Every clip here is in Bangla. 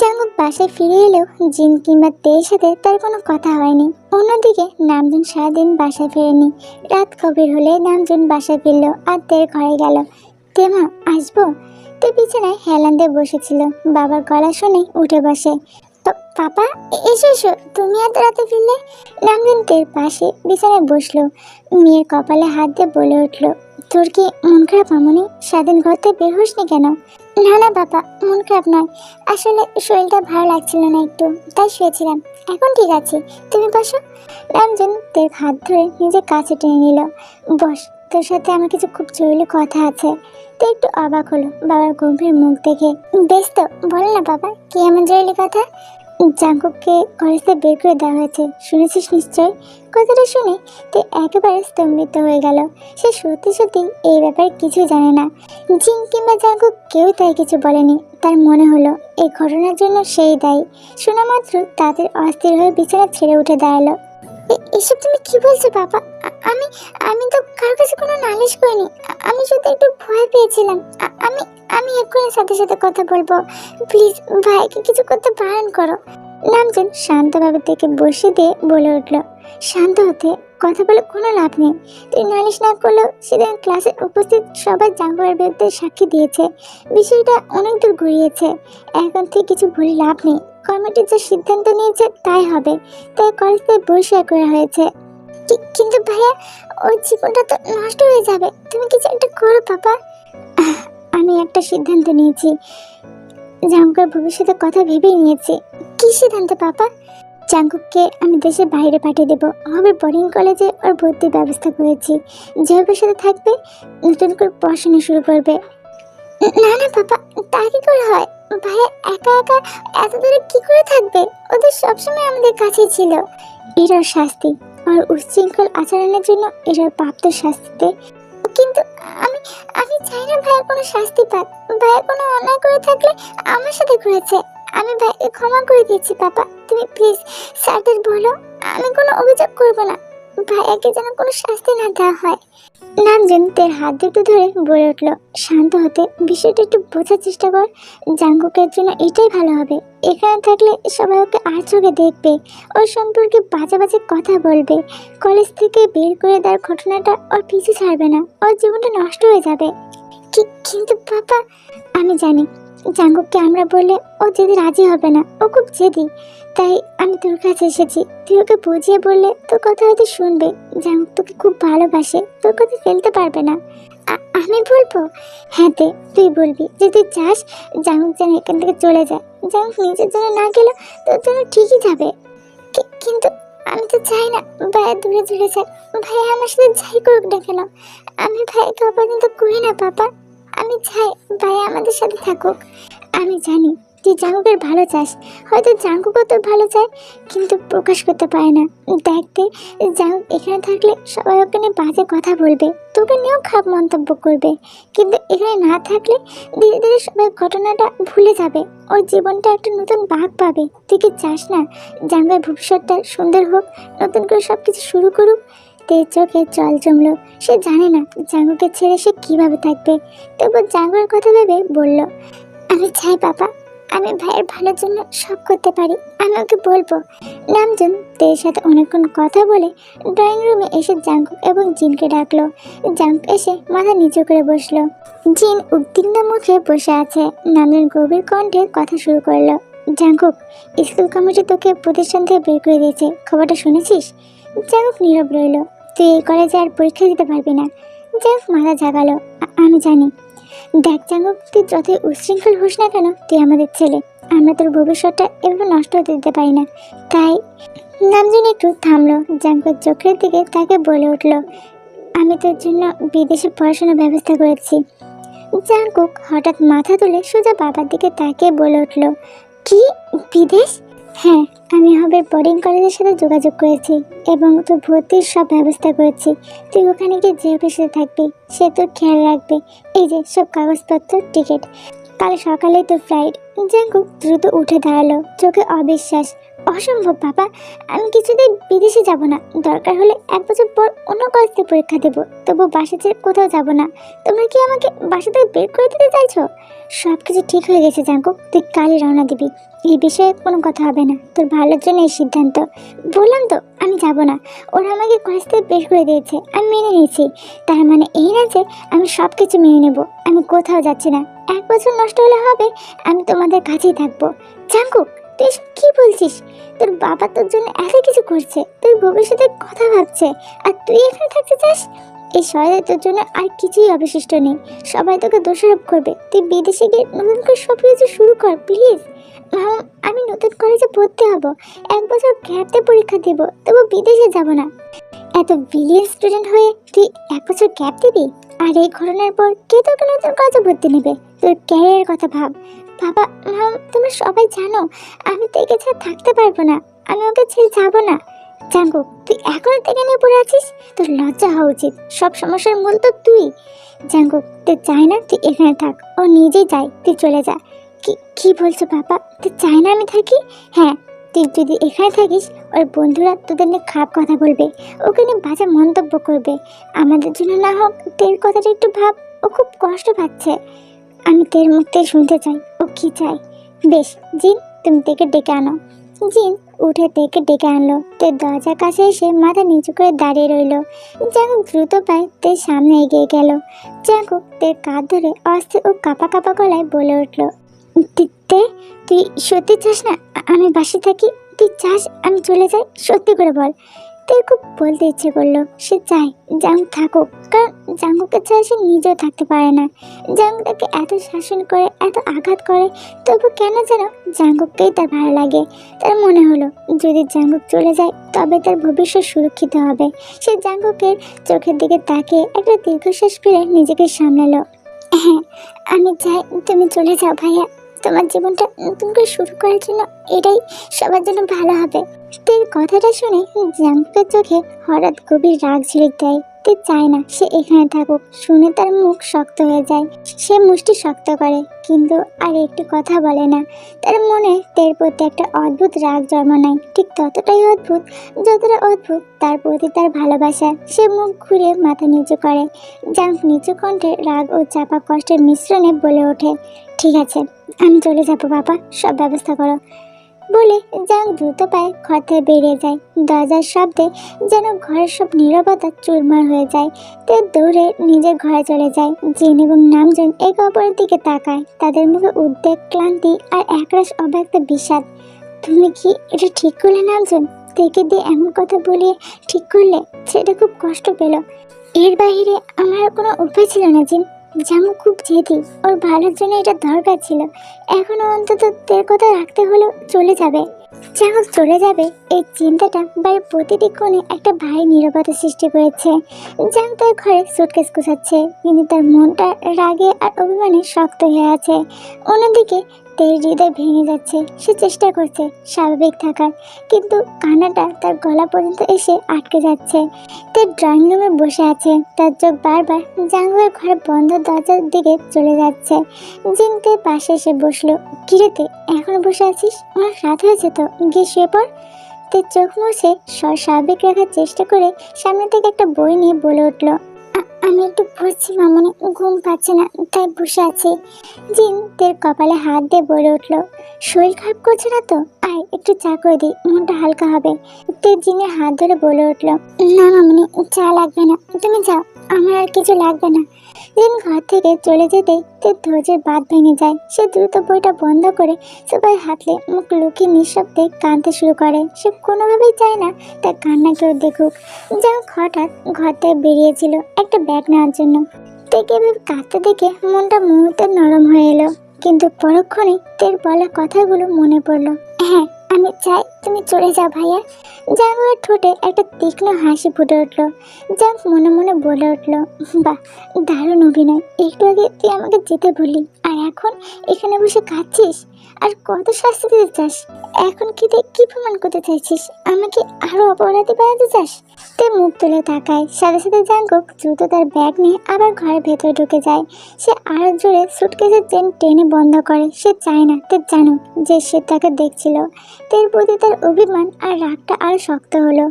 জাঙ্গুক বাসায় ফিরে এলেও জিন কিংবা তেয়ের সাথে তার কোনো কথা হয়নি। অন্যদিকে নামজুন সারাদিন বাসায় ফেরেনি। রাত কবির হলে নামজুন বাসায় ফিরল আর তের ঘরে গেল। তেমা আসব? তে বিছানায় হেলান দিয়ে বসেছিল। বাবার গলা শুনে উঠে বসে। তো, পাপা, এসো এসো, তুমি এত রাতে ফিরলে? নামজুন তের পাশে বিছানায় বসল। মেয়ের কপালে হাত দিয়ে বলে উঠল তোর কি মন খারাপ মামনি? স্বাধীন ঘর থেকে বের হসনি কেন? না না, বাবা, মন খারাপ নয়। আসলে শরীরটা ভালো লাগছিল না একটু, তাই শুয়েছিলাম। এখন ঠিক আছে। তুমি বসো। রামজন তোর হাত ধরে নিজের কাছে টেনে নিল। বস, তোর সাথে আমার কিছু খুব জরুরি কথা আছে। তো একটু অবাক হলো, বাবার গম্ভীর মুখ দেখে। বেশ তো, বল না বাবা, কি এমন জরুরি কথা? জাঙ্কুককে থেকে বের করে দেওয়া হয়েছে। শুনেছিস নিশ্চয়? কথাটা শুনে তে একেবারে স্তম্ভিত হয়ে গেল। সে সত্যি সত্যি এই ব্যাপারে কিছু জানে না। জিন কিংবা জাঙ্কুক কেউ তাই কিছু বলেনি। তার মনে হলো, এই ঘটনার জন্য সেই দায়ী। শোনা মাত্র তাদের অস্থির হয়ে বিছানা ছেড়ে উঠে দাঁড়াল। এসব তুমি কি বলছো বাবা? আমি আমি তো কারোর কাছে কোনো নালিশ করিনি। আমি শুধু একটু ভয় পেয়েছিলাম। আমি আমি এক্ষুনি সাথে সাথে কথা বলব। প্লিজ, ভাইকে কিছু করতে বারণ করো। নামজন শান্তভাবে থেকে বসে দিয়ে বলে উঠল, শান্ত হতে কথা বলে কোনো লাভ নেই। তুই নালিশ না করলেও সেদিন ক্লাসে উপস্থিত সবাই জাঙ্গুয়ার বিরুদ্ধে সাক্ষী দিয়েছে। বিষয়টা অনেক দূর গড়িয়েছে এখন থেকে কিছু বলে লাভ নেই। কমিটি যে সিদ্ধান্ত নিয়েছে তাই হবে। তাই কলেজ বহিষ্কার করা হয়েছে। কিন্তু ভাইয়া, ওর জীবনটা তো নষ্ট হয়ে যাবে। তুমি কিছু একটা করো, পাপা। আমি একটা সিদ্ধান্ত নিয়েছি। জাঙ্কুকের ভবিষ্যতের কথা ভেবেই নিয়েছি। কি সিদ্ধান্ত, পাপা? জাঙ্কুককে আমি দেশের বাইরে পাঠিয়ে দেবো। হবে বোর্ডিং কলেজে ওর ভর্তির ব্যবস্থা করেছি। যেভাবে সাথে থাকবে, নতুন করে পড়াশোনা শুরু করবে। না না, পাপা, তা কি করে হয়? ভাইয়া, একা একা এত দূরে কি করে থাকবে? ওদের সবসময় আমাদের কাছেই ছিল। এটার শাস্তি। আর উচ্ছৃঙ্খল আচরণের জন্য এটার প্রাপ্ত শাস্তিতে। কিন্তু আমি আমি চাই না ভাইয়ের কোনো শাস্তি পাক। ভাইয়ের কোনো অন্যায় করে থাকলে আমার সাথে করেছে আমি ভাইকে ক্ষমা করে দিয়েছি, পাপা। তুমি প্লিজ স্যারদের বলো, আমি কোনো অভিযোগ করব না। ভাইয়াকে যেন কোনো শাস্তি না দেওয়া হয়। নামজন তার হাত দুটো ধরে বলে উঠল, শান্ত হতে, বিষয়টা একটু বোঝার চেষ্টা কর। জাঙ্গুকের জন্য এটাই ভালো হবে। এখানে থাকলে সবাই ওকে আর চোখে দেখবে। ওর সম্পর্কে বাজে বাজে কথা বলবে। কলেজ থেকে বের করে দেওয়ার ঘটনাটা ওর পিছু ছাড়বে না। ওর জীবনটা নষ্ট হয়ে যাবে। কিন্তু পাপা আমি জানি জাঙ্গুককে আমরা বললে ও জেদি রাজি হবে না, ও খুব জেদি। তাই আমি তোর কাছে এসেছি। তুই ওকে বুঝিয়ে বললে তোর কথা হয়তো শুনবে। জাঙ্গুক তোকে খুব ভালোবাসে, তোর কথা ফেলতে পারবে না। আমি বলব? হ্যাঁ দে, তুই বলবি। যে তুই চাস, জাঙ্গুক যেন এখান থেকে চলে যায়। জাঙ্গুক নিজের জন্য না গেলেও তোর জন্য ঠিকই যাবে। কিন্তু আমি তো চাই না ভাইয়া দূরে দূরে যাক ভাইয়া আমার সাথে যাই করুক না কেন। আমি ভাইকে অপছন্দ করি না, পাপা। আমি চাই ভাইয়া আমাদের সাথে থাকুক। আমি জানি তুই জাঙ্কুকের ভালো চাস, হয়তো জাঙ্কুকও তোর ভালো চায়, কিন্তু প্রকাশ করতে পারে না। দেখতে জাঙ্কুক এখানে থাকলে সবাই ওকে নিয়ে বাজে কথা বলবে, তোকে নিয়েও খারাপ মন্তব্য করবে। কিন্তু এখানে না থাকলে ধীরে ধীরে সবাই ঘটনাটা ভুলে যাবে, ওর জীবনটা একটা নতুন ভাগ পাবে। তুই কি চাস না জাঙ্গের ভবিষ্যৎটা সুন্দর হোক, নতুন করে সব কিছু শুরু করুক? তের চোখে জল জমলো। সে জানে না জাঙ্গুকে ছেড়ে সে কীভাবে থাকবে। তবু জাঙ্গুর কথা ভেবে বলল, আমি চাই বাবা, আমি ভাইয়ের ভালোর জন্য সব করতে পারি। আমি ওকে বলব। নামজন তের সাথে অনেকক্ষণ কথা বলে ড্রয়িং রুমে এসে জাঙ্গু এবং জিনকে ডাকলো। জাঙ্ক এসে মাথা নিচু করে বসল। জিন উদ্বিগ্ন মুখে বসে আছে নামের গভীর কণ্ঠে কথা শুরু করল জাঙ্কুক স্কুল কমিটি তোকে প্রতিষ্ঠান থেকে বের করে দিয়েছে, খবরটা শুনেছিস? জাঙ্কুক নীরব রইল। তুই এই কলেজে আর পরীক্ষা দিতে পারবি না। জাঙ্কুক মাথা জাগালো আমি জানি। দেখ জাঙ্কুক তুই যতই উচ্ছৃঙ্খল হোস না কেন, তুই আমাদের ছেলে। আমরা তোর ভবিষ্যৎটা এভাবে নষ্ট হতে দিতে পারি না। তাই নামজন একটু থামলো। জাঙ্কুক চোখের দিকে তাকে বলে উঠল, আমি তোর জন্য বিদেশে পড়াশোনার ব্যবস্থা করেছি। জাঙ্কুক হঠাৎ মাথা তুলে সোজা বাবার দিকে তাকিয়ে বলে উঠল, কি? বিদেশ? হ্যাঁ আমি হবে বোর্ডিং কলেজের সাথে যোগাযোগ করেছি এবং তোর ভর্তির সব ব্যবস্থা করেছি। তুই ওখানে গিয়ে যে অফিসে থাকবি, সে তোর খেয়াল রাখবে। এই যে, সব কাগজপত্র টিকিট কাল সকালেই তোর ফ্লাইট জাঙ্কুক দ্রুত উঠে দাঁড়াল। চোখে অবিশ্বাস। অসম্ভব, বাবা। আমি কিছুদিন বিদেশে যাব না। দরকার হলে এক বছর পর অন্য কলেজে পরীক্ষা দেব। তবু বাসা ছেড়ে কোথাও যাব না। তোমরা কি আমাকে বাসা থেকে বের করে দিতে চাইছো? সব কিছু ঠিক হয়ে গেছে, জাঙ্কুক। তুই কালই রওনা দিবি। এই বিষয়ে কোনো কথা হবে না। তোর ভালোর জন্য এই সিদ্ধান্ত। বললাম তো, আমি যাব না। ওরা আমাকে কলেজ থেকে বের করে দিয়েছে। আমি মেনে নিয়েছি। তার মানে এই না যে আমি সব কিছু মেনে নেব। আমি কোথাও যাচ্ছি না। এক বছর নষ্ট হলে হবে, আমি তোমাদের কাছেই থাকব। জাঙ্কুক! তুই কি বলছিস? তোর বাবা তোর জন্য এত কিছু করছে, তোর ভবিষ্যতের কথা ভাবছে, আর তুই এখানে থাকতে চাস? এই শহরে তোর জন্য আর কিছুই অবশিষ্ট নেই। সবাই তোকে দোষারোপ করবে। তুই বিদেশে গিয়ে নতুন করে সব কিছু শুরু কর প্লিজ আমি নতুন কলেজে ভর্তি হব। এক বছর গ্যাপতে পরীক্ষা দেব, তবু বিদেশে যাব না। এত বিলিয়ন স্টুডেন্ট হয়ে তুই এক বছর গ্যাপ দিবি? আর এই ঘটনার পর কে তোকে নতুন কলেজে ভর্তি নেবে? তোর ক্যারিয়ারের কথা ভাব। বাবা মাম তোমরা সবাই জানো। আমি তো একে ছাড়া থাকতে পারব না। আমি ওকে ছেড়ে যাব না। জাঙ্গু তুই এখনও থেকে নিয়ে পড়ে আছিস? তোর লজ্জা হওয়া উচিত। সব সমস্যার মূল তো তুই। জাঙ্গু তুই চাই না তুই এখানে থাক। ও নিজেই যায় তুই চলে যা। কি কি বলছো বাবা? তুই চাই না আমি থাকি? হ্যাঁ তুই যদি এখানে থাকিস, ওর বন্ধুরা তোদের নিয়ে খারাপ কথা বলবে। ওকে নিয়ে বাজে মন্তব্য করবে। আমাদের জন্য না হোক, তের কথাটা একটু ভাব। ও খুব কষ্ট পাচ্ছে। আমি তের মুখ থেকে শুনতে চাই। কি চাই? বেশ, জিন, তুমি তেকে ডেকে আনো। জিন উঠে তেকে ডেকে আনলো। তের দরজার কাছে এসে মাথা নিচু করে দাঁড়িয়ে রইল। জাঙ্কুক দ্রুত পায়ে তে সামনে এগিয়ে গেল। জাঙ্কুক তে কাঁধ ধরে অস্থির ও কাপা কাপা গলায় বলে উঠল, তে তুই সত্যি চাস না? আমি বাসে থাকি। তুই চাস আমি চলে যাই? সত্যি করে বল। তোর খুব বলতে ইচ্ছে করল, সে চায় জাঙ্গু থাকুক, কারণ জাঙ্গুকে ছাড়া সে নিজেও থাকতে পারে না। জাঙ্গু তাকে এত শাসন করে, এত আঘাত করে, তবু কেন যেন জাঙ্গুককেই তার ভালো লাগে? তার মনে হলো, যদি জাঙ্গুক চলে যায়, তবে তার ভবিষ্যৎ সুরক্ষিত হবে। সে জাঙ্গুকের চোখের দিকে তাকিয়ে একটা দীর্ঘশ্বাস ফেলে নিজেকে সামলালো। হ্যাঁ আমি চাই তুমি চলে যাও ভাইয়া। তোমার জীবনটা নতুন করে শুরু করার জন্য এটাই সবার জন্য ভালো হবে। তের কথাটা শুনে জাঙ্কুকের চোখে হঠাৎ গভীর রাগ ঝিলিক দেয়। তে চায় না সে এখানে থাকুক, শুনে তার মুখ শক্ত হয়ে যায়। সে মুষ্টি শক্ত করে, কিন্তু আর একটু কথা বলে না। তার মনে তের প্রতি একটা অদ্ভুত রাগ জন্ম নেয়। ঠিক ততটাই অদ্ভুত যতটা অদ্ভুত তার প্রতি তার ভালোবাসা। সে মুখ ঘুরে মাথা নিচু করে। জাঙ্ক নিচু কণ্ঠে রাগ ও চাপা কষ্টের মিশ্রণে বলে ওঠে ঠিক আছে, আমি চলে যাব বাবা, সব ব্যবস্থা করো। বলে জাং দ্রুত পায়ে ঘর থেকে বেরিয়ে যায়। দরজার শব্দে যেন ঘরের সব নীরবতা চুরমার হয়ে যায়। তে দৌড়ে নিজের ঘরে চলে যায়। জিন এবং নামজন একে অপরের দিকে তাকায়। তাদের মুখে উদ্বেগ, ক্লান্তি আর একরাশ অব্যক্ত বিষাদ। তুমি কি এটা ঠিক করলে নামজন? থেকে দিয়ে এমন কথা বলিয়ে ঠিক করলে সেটা খুব কষ্ট পেল। এর বাইরে আমার কোনো উপায় ছিল না জিন। যেমন খুব জেদি। ওর ভালোর জন্য এটা দরকার ছিল। এখনও অন্তত তের কথা রাখতে হলেও চলে যাবে। যেমন চলে যাবে। এই চিন্তাটা বাড়ির প্রতিটি কোণে একটা ভারী নিরাপত্তা সৃষ্টি করেছে। যেমন তার ঘরে সুটকেস গুছাচ্ছে। কিন্তু তার মনটা রাগে আর অভিমানে শক্ত হয়ে আছে। অন্যদিকে তের হৃদয় ভেঙে যাচ্ছে, সে চেষ্টা করছে স্বাভাবিক থাকার। কিন্তু কান্নাটা তার গলা পর্যন্ত এসে আটকে যাচ্ছে। তার ড্রয়িং রুমে বসে আছে। তার চোখ বারবার জাঙ্গুয়ের ঘরে বন্ধ দরজার দিকে চলে যাচ্ছে। জিনতে পাশে এসে বসল কিরেতে এখনও বসে আছিস? অনেক রাত হয়েছে তো, গিয়ে শুয়ে পড়। তে চোখ মুছে স্বাভাবিক রাখার চেষ্টা করে সামনে থেকে একটা বই নিয়ে বলে উঠল "আ- আমি একটু পড়ছি মামনি, ঘুম পাচ্ছে না, তাই বসে আছি। জিন তের কপালে হাত দিয়ে বলে উঠল, শরীর খারাপ করছে না তো? আয়, একটু চা করে দিই, মনটা হালকা হবে। তে জিনের হাত ধরে বলে উঠল, না মামনি, চা লাগবে না, তুমি যাও। আমার আর কিছু লাগবে না। দিন ঘর থেকে চলে যেতে তার ধৈর্যের বাদ ভেঙে যায়। সে দ্রুত বইটা বন্ধ করে সবাই হাতলে মুখ লুকিয়ে নিঃশব্দে কাঁদতে শুরু করে। সে কোনোভাবেই চায় না তার কান্না কেউ দেখুক। যেন হঠাৎ ঘর থেকে বেরিয়েছিল একটা ব্যাগ নেওয়ার জন্য। তাকে এভাবে কাঁদতে দেখে মনটা মুহূর্তে নরম হয়ে এলো। কিন্তু পরক্ষণে তের বলা কথাগুলো মনে পড়ল। হ্যাঁ আমি চাই তুমি চলে যাও ভাইয়া। জাঙ্গুয়ের ঠোঁটে একটা তীক্ষ্ণ হাসি ফুটে উঠল জাঙ্ক মনে মনে বলে উঠল, বাহ, দারুণ অভিনয়, একটু আগে তুই আমাকে যেতে বললি, আর এখন এখানে বসে কাঁদছিস? আর কত শাস্তি দিতে চাস? এখন কি কি প্রমাণ করতে চাইছিস? আমাকে আরও অপরাধী বানাতে চাস? তে মুখ তুলে তাকায়। সাথে সাথে জাঙ্কুক দ্রুত তার ব্যাগ নিয়ে আবার ঘরের ভেতরে ঢুকে যায়। সে আরও জোরে সুটকেসের চেন টেনে বন্ধ করে। সে চায় না তে জানুক যে সে তাকে দেখছিল। তের প্রতি তার অভিমান আর রাগটা আরও শক্ত হলো।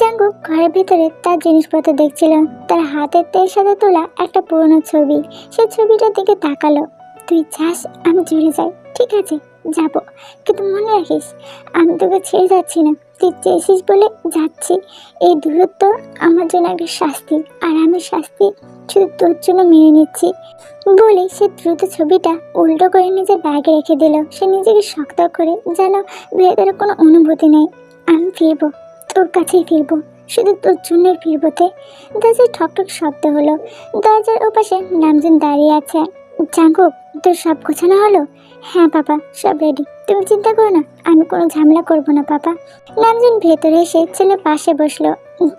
জাঙ্কুক ঘরের ভেতরে তার জিনিসপত্র দেখছিল। তার হাতে তের সাথে তোলা একটা পুরনো ছবি। সে ছবিটার দিকে তাকালো। তুই যাস, আমি জুড়ে যাই। ঠিক আছে, যাব। কিন্তু মনে রাখিস, আমি তোকে ছেড়ে যাচ্ছি না। তুই চেয়েছিস বলে যাচ্ছি? এই দূরত্ব আমার জন্য একটা শাস্তি, আর আমি শাস্তি শুধু তোর জন্য মেনে নিচ্ছি। বলে সে দ্রুত ছবিটা উল্টো করে নিজের ব্যাগে রেখে দিল। সে নিজেকে শক্ত করে যেন ভেতরে কোনো অনুভূতি নেই। আমি ফিরবো, তোর কাছেই ফিরবো, শুধু তোর জন্যই ফিরবো তে। দরজায় ঠকঠক শব্দ হলো। দরজার ওপাশে নামজন দাঁড়িয়ে আছে। জাঙ্কুক, তোর সব গোছানো হলো? হ্যাঁ বাবা, সব রেডি তুমি চিন্তা করো না। আমি কোনো ঝামেলা করব না, পাপা। নামজন ভেতরে এসে ছেলে পাশে বসল।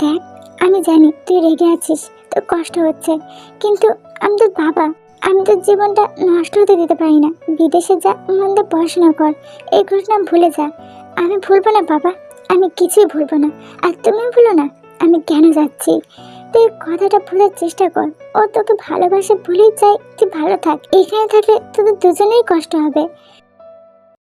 দেখ, আমি জানি তুই রেগে আছিস, তোর কষ্ট হচ্ছে, কিন্তু আমি তোর বাবা। আমি তোর জীবনটা নষ্ট হতে দিতে পারি না। বিদেশে যা মন দিয়ে পড়াশোনা কর, এই ঘটনা ভুলে যা। আমি ভুলবো না, বাবা। আমি কিছুই ভুলবো না। আর তুমি ভুলো না, আমি কেন যাচ্ছি? তুই কথাটা ভুলার চেষ্টা কর। ও তোকে ভালোবাসে বলেই চাই তুই ভালো থাক। এখানে থাকলে তোদের দুজনেই কষ্ট হবে।